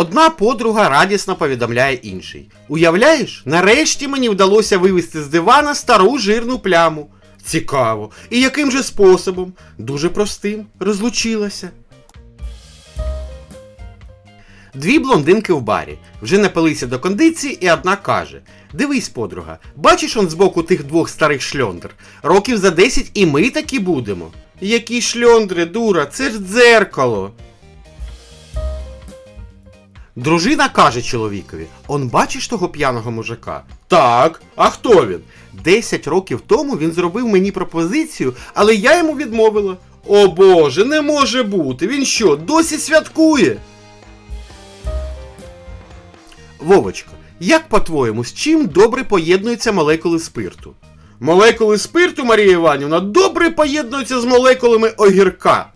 Одна подруга радісно повідомляє іншій. Уявляєш, нарешті мені вдалося вивести з дивана стару жирну пляму. Цікаво. І яким же способом? Дуже простим. Розлучилася. Дві блондинки в барі. Вже напилися до кондиції, і одна каже: Дивись, подруга, бачиш он збоку тих двох старих шльондр. Років за 10 і ми такі будемо. Які шльондри, дура, це ж дзеркало. Дружина каже чоловікові: Он бачиш того п'яного мужика? Так, а хто він? Десять років тому він зробив мені пропозицію, але я йому відмовила. О Боже, не може бути! Він що, досі святкує? Вовочко, як по-твоєму, з чим добре поєднуються молекули спирту? Молекули спирту, Марія Іванівна, добре поєднуються з молекулами огірка.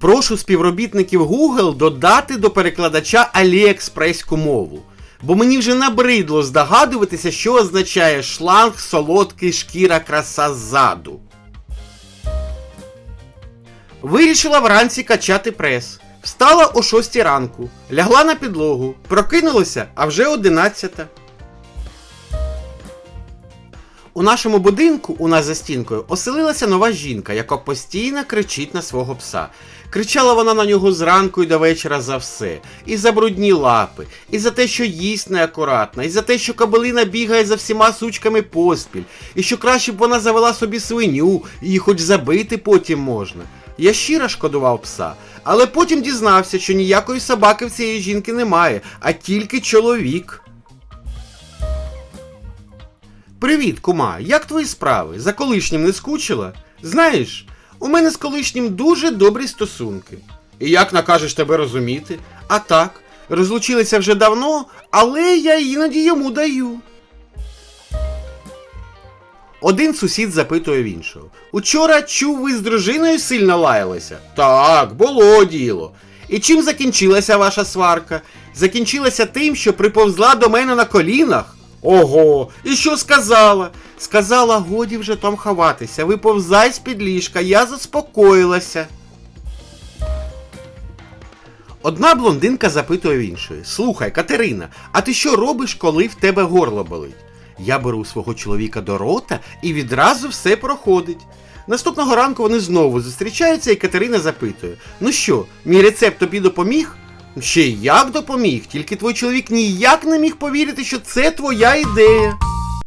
Прошу співробітників Google додати до перекладача аліекспреську мову. Бо мені вже набридло здогадуватися, що означає шланг, солодкий, шкіра, краса ззаду. Вирішила вранці качати прес. Встала о 6 ранку, лягла на підлогу, прокинулася, а вже 11. У нашому будинку, у нас за стінкою, оселилася нова жінка, яка постійно кричить на свого пса. Кричала вона на нього зранку і до вечора за все. І за брудні лапи, і за те, що їсть неакуратно, і за те, що кабелина бігає за всіма сучками поспіль, і що краще б вона завела собі свиню, її хоч забити потім можна. Я щиро шкодував пса, але потім дізнався, що ніякої собаки в цієї жінки немає, а тільки чоловік. Привіт, кума, як твої справи? За колишнім не скучила? Знаєш, у мене з колишнім дуже добрі стосунки. І як накажеш тебе розуміти? А так, розлучилися вже давно, але я іноді йому даю. Один сусід запитує в іншого. Учора чув, ви з дружиною сильно лаялися? Так, було діло. І чим закінчилася ваша сварка? Закінчилася тим, що приповзла до мене на колінах? Ого, і що сказала? Сказала, годі вже там ховатися, виповзай з-під ліжка, я заспокоїлася. Одна блондинка запитує в іншої: Слухай, Катерина, а ти що робиш, коли в тебе горло болить? Я беру свого чоловіка до рота і відразу все проходить. Наступного ранку вони знову зустрічаються, і Катерина запитує: Ну що, мій рецепт тобі допоміг? Ще як допоміг, тільки твій чоловік ніяк не міг повірити, що це твоя ідея.